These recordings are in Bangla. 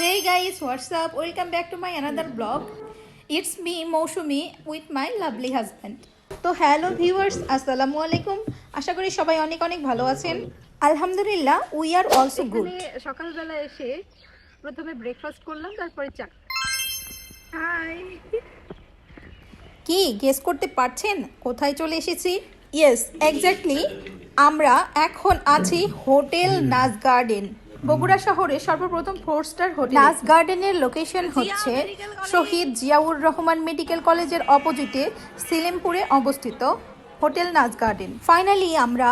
Hey guys, what's up? Welcome back to my another vlog. It's me, Moshumi, with my lovely husband. তো হ্যালো ভিউয়ার্স আসসালামু আলাইকুম। আশা করি সবাই অনেক অনেক ভালো আছেন। আলহামদুলিল্লাহ উই আর অলসো গুড সকালবেলা এসে প্রথমে ব্রেকফাস্ট করলাম তারপরে চা। হাই কি গেস করতে পারছেন? কোথায় চলে এসেছি? ইয়েস এক্স্যাক্টলি আমরা এখন আছি হোটেল নাজ গার্ডেন। বগুড়া শহরে সর্বপ্রথম ফোর স্টার হোটেল নাজ গার্ডেনের লোকেশন হচ্ছে শহীদ জিয়াউর রহমান মেডিকেল কলেজের অপোজিটে সিলিমপুরে অবস্থিত হোটেল নাজ গার্ডেন। ফাইনালি আমরা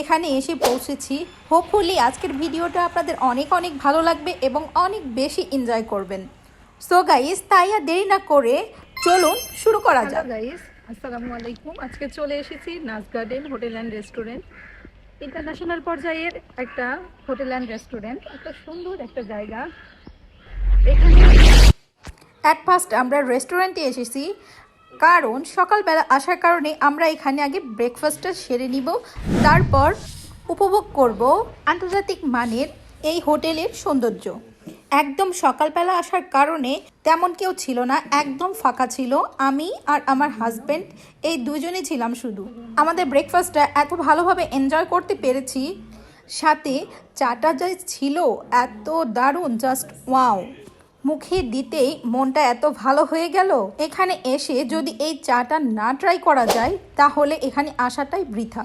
এখানে এসে পৌঁছেছি। হোপফুলি আজকের ভিডিওটা আপনাদের অনেক অনেক ভালো লাগবে এবং অনেক বেশি এনজয় করবেন। সো গাইস তাই আর দেরি না করে চলুন শুরু করা যাক। গাইস আসসালামু আলাইকুম। আজকে চলে এসেছি নাচ garden hotel and restaurant international পর্যায়ের একটা হোটেল অ্যান্ড রেস্টুরেন্ট একটা সুন্দর একটা জায়গা। এখানে অ্যাট ফার্স্ট আমরা রেস্টুরেন্টে এসেছি, কারণ সকালবেলা আসার কারণে আমরা এখানে আগে ব্রেকফাস্টটা সেরে নিব, তারপর উপভোগ করব আন্তর্জাতিক মানের এই হোটেলের সৌন্দর্য। একদম সকালবেলা আসার কারণে তেমন কেউ ছিল না, একদম ফাঁকা ছিল। আমি আর আমার হাজব্যান্ড এই দুজনে ছিলাম শুধু। আমাদের ব্রেকফাস্টটা এত ভালোভাবে এনজয় করতে পেরেছি, সাথে চাটা যা ছিল এত দারুণ জাস্ট ওয়াও মুখে দিতেই মনটা এত ভালো হয়ে গেল। এখানে এসে যদি এই চাটা না ট্রাই করা যায়, তাহলে এখানে আসাটাই বৃথা।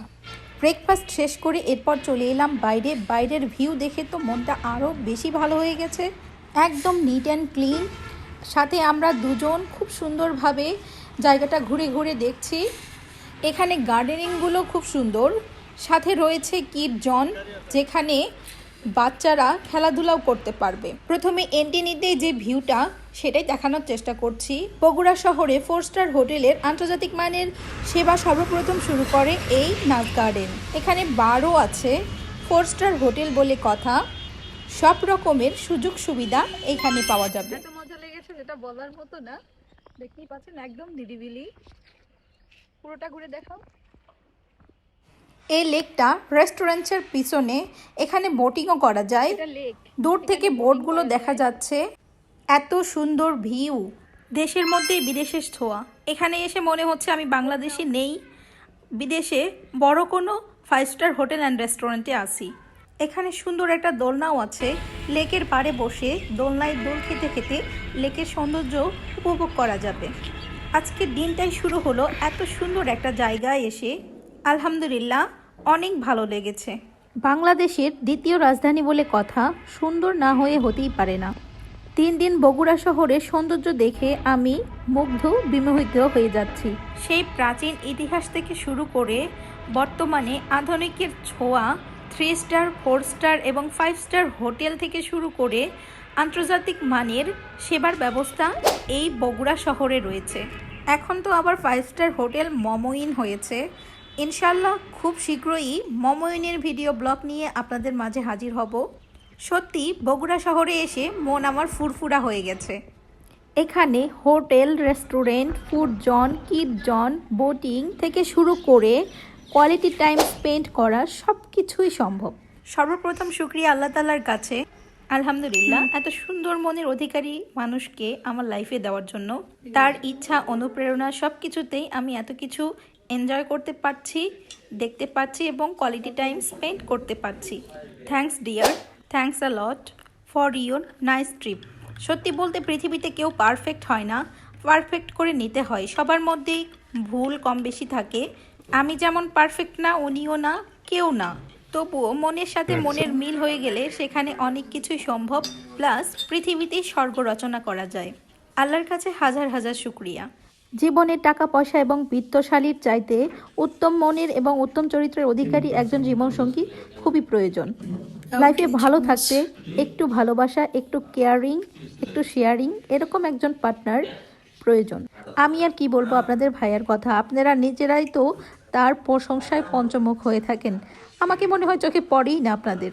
ব্রেকফাস্ট শেষ করে এরপর চলে এলাম বাইরে। বাইরের ভিউ দেখে তো মনটা আরও বেশি ভালো হয়ে গেছে। একদম নিট অ্যান্ড ক্লিন সাথে আমরা দুজন খুব সুন্দরভাবে জায়গাটা ঘুরে ঘুরে দেখছি। এখানে গার্ডেনিংগুলো খুব সুন্দর। সাথে রয়েছে কিট জন, যেখানে বাচ্চারা খেলাধুলাও করতে পারবে। প্রথমে এন্ট্রি নিতে যে ভিউটা, সেটাই দেখানোর চেষ্টা করছি। বগুড়া শহরে ফোর স্টার হোটেলের আন্তর্জাতিক মানের সেবা সর্বপ্রথম শুরু করে এই নাচ গার্ডেন। এখানে বারও আছে ফোর স্টার হোটেল বলে কথা। সব রকমের সুযোগ সুবিধা এখানে পাওয়া যাবে। এত মজা লেগেছে যেটা বলার মতো না। দেখতেই পাচ্ছেন, একদম নিরিবিলি। পুরোটা ঘুরে দেখাও। এই লেকটা রেস্টুরেন্টের পিছনে এখানে বোটিংও করা যায়। দূর থেকে বোটগুলো দেখা যাচ্ছে। এত সুন্দর ভিউ। দেশের মধ্যেই বিদেশের ছোঁয়া। এখানে এসে মনে হচ্ছে আমি বাংলাদেশে নেই। বিদেশে বড় কোনো ফাইভ স্টার হোটেল অ্যান্ড রেস্টুরেন্টে আসি এখানে সুন্দর একটা দোলনাও আছে। লেকের পাড়ে বসে দোলনায় দোল খেতে খেতে লেকের সৌন্দর্য উপভোগ করা যাবে। আজকের দিনটাই শুরু হলো এত সুন্দর একটা জায়গায় এসে। আলহামদুলিল্লাহ অনেক ভালো লেগেছে। বাংলাদেশের দ্বিতীয় রাজধানী বলে কথা সুন্দর না হয়ে হতেই পারে না। তিন দিন বগুড়া শহরের সৌন্দর্য দেখে আমি মুগ্ধ বিমোহিত হয়ে যাচ্ছি। সেই প্রাচীন ইতিহাস থেকে শুরু করে বর্তমানে আধুনিকের ছোঁয়া থ্রি স্টার ফোর স্টার এবং ফাইভ স্টার হোটেল থেকে শুরু করে আন্তর্জাতিক মানের সেবার ব্যবস্থা এই বগুড়া শহরে রয়েছে। এখন তো আবার ফাইভ স্টার হোটেল মমইন হয়েছে। ইনশাল্লাহ খুব শীঘ্রই মমইনের ভিডিও ব্লগ নিয়ে আপনাদের মাঝে হাজির হব। সত্যি বগুড়া শহরে এসে মন আমার ফুরফুরা হয়ে গেছে। এখানে hotel restaurant food zone kid zone boating থেকে শুরু করে কোয়ালিটি টাইম স্পেন্ড করা সব কিছুই সম্ভব। সর্বপ্রথম শুক্রিয়া আল্লাহ তালার কাছে। আলহামদুলিল্লাহ এত সুন্দর মনের অধিকারী মানুষকে আমার লাইফে দেওয়ার জন্য। তার ইচ্ছা অনুপ্রেরণা সব কিছুতেই আমি এত কিছু এনজয় করতে পারছি দেখতে পাচ্ছি এবং কোয়ালিটি টাইম স্পেন্ড করতে পারছি। Thanks dear thanks a lot for your nice trip সত্যি বলতে পৃথিবীতে কেউ পারফেক্ট হয় না। পারফেক্ট করে নিতে হয়। সবার মধ্যেই ভুল কম বেশি থাকে। আমি যেমন পারফেক্ট না উনিও না কেউ না। তবুও মনের সাথে মনের মিল হয়ে গেলে সেখানে অনেক কিছুই সম্ভব। প্লাস পৃথিবীতেই স্বর্গ রচনা করা যায়। আল্লাহর কাছে হাজার হাজার শুক্রিয়া। জীবনে টাকা পয়সা এবং বিত্তশালীর চাইতে উত্তম মনের এবং উত্তম চরিত্রের অধিকারী একজন জীবনসঙ্গী খুবই প্রয়োজন। লাইফে ভালো থাকতে একটু ভালোবাসা একটু কেয়ারিং একটু শেয়ারিং এরকম একজন পার্টনার প্রয়োজন। আমি আর কি বলব আপনাদের ভাইয়ার কথা? আপনারা নিজেরাই তো তার প্রশংসায় পঞ্চমুখ হয়ে থাকেন। আমাকে মনে হয় চোখে পড়েই না আপনাদের।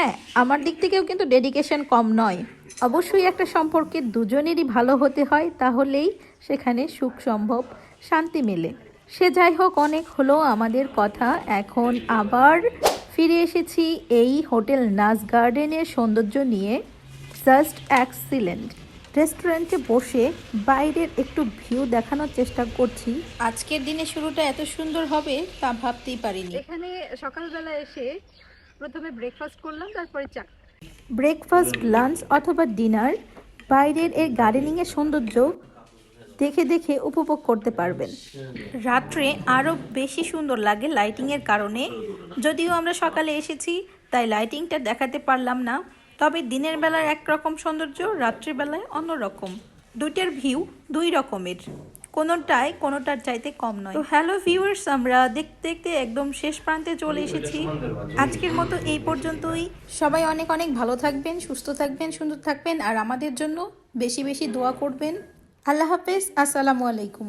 হ্যাঁ আমার দিক থেকেও কিন্তু ডেডিকেশন কম নয়। অবশ্যই একটা সম্পর্কে দুজনেরই ভালো হতে হয় তাহলেই সেখানে সুখ সম্ভব শান্তি মেলে। সে যাই হোক অনেক হলো আমাদের কথা। এখন আবার ফিরে এসেছি এই হোটেল নাচ গার্ডেনের সৌন্দর্য নিয়ে জাস্ট এক্সিলেন্ট রেস্টুরেন্টে বসে বাইরের একটু ভিউ দেখানোর চেষ্টা করছি। আজকের দিনে শুরুটা এত সুন্দর হবে তা ভাবতেই পারিনি। এখানে সকালবেলা এসে প্রথমে ব্রেকফাস্ট করলাম তারপরে চা। ব্রেকফাস্ট লাঞ্চ অথবা ডিনার বাইরের এর গার্ডেনিংয়ের সৌন্দর্য দেখে দেখে উপভোগ করতে পারবেন। রাত্রে আরও বেশি সুন্দর লাগে লাইটিংয়ের কারণে। যদিও আমরা সকালে এসেছি তাই লাইটিংটা দেখাতে পারলাম না। তবে দিনের বেলার একরকম সৌন্দর্য রাত্রিবেলায় অন্যরকম। দুইটার ভিউ দুই রকমের। কোনোটাই কোনোটার চাইতে কম নয়। তো হ্যালো ভিউয়ার্স আমরা দেখতে দেখতে একদম শেষ প্রান্তে চলে এসেছি। আজকের মতো এই পর্যন্তই। সবাই অনেক অনেক ভালো থাকবেন সুস্থ থাকবেন সুন্দর থাকবেন আর আমাদের জন্য বেশি বেশি দোয়া করবেন। আল্লাহ হাফেজ আসসালামু আলাইকুম।